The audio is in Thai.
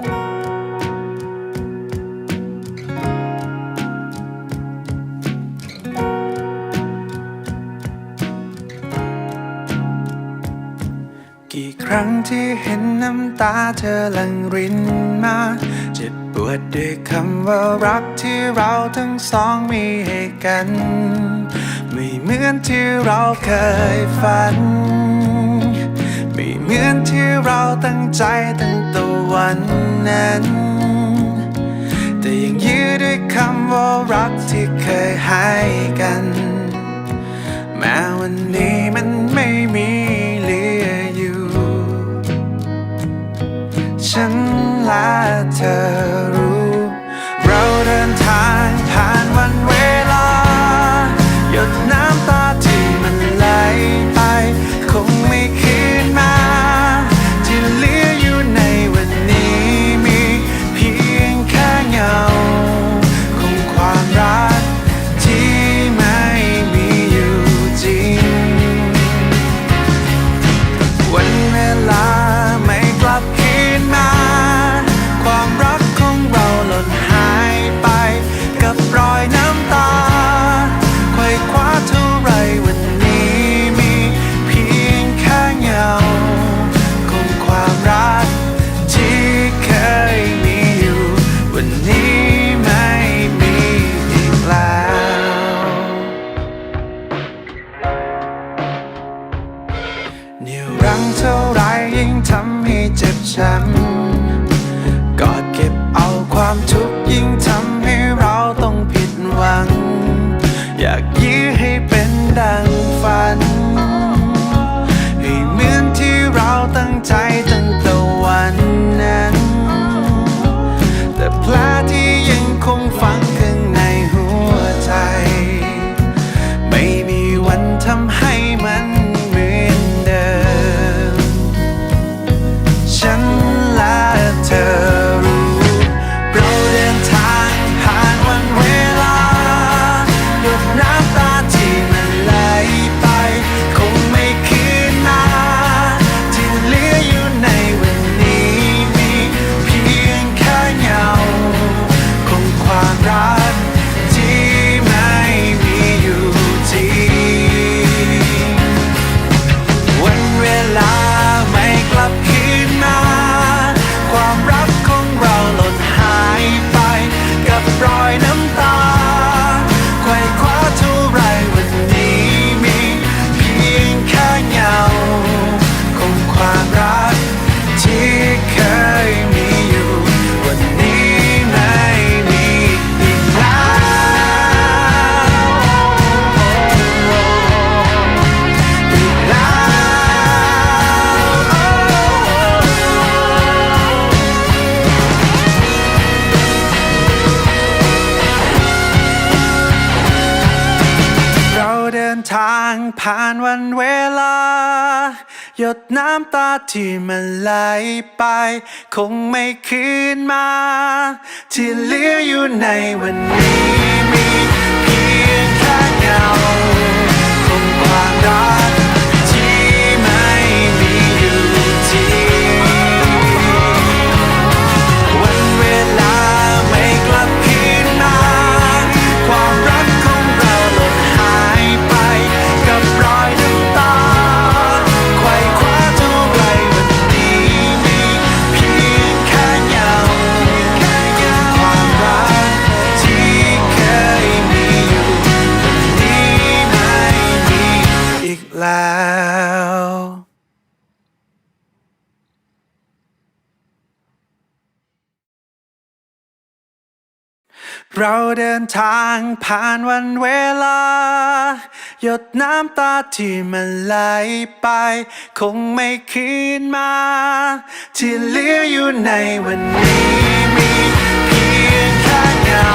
กี่ครั้งที่เห็นน้ำตาเธอหลั่งรินมาเจ็บปวดด้วยคำว่ารักที่เราทั้งสองมีให้กัน ไม่เหมือนที่เราเคยฝัน ไม่เหมือนที่เราตั้งใจตั้งแต่วันั้น แต่ยังยืดด้วยคำว่ารักที่เคยให้กัน แม้วันนี้มันไม่มีเหลืออยู่ ฉันและเธอรู้ เราเดินทางผ่าน เท่าไรยิ่งทำให้เจ็บช้ำ ทางผ่านวันเวลา หยดน้ำตาที่มันไหลไป คงไม่คืนมา ที่เหลืออยู่ในวันนี้มีเพียงแค่เงา เราเดินทางผ่านวันเวลา หยดน้ำตาที่มันไหลไป คงไม่คืนมา ที่เหลืออยู่ในวันนี้มีเพียงแค่เงา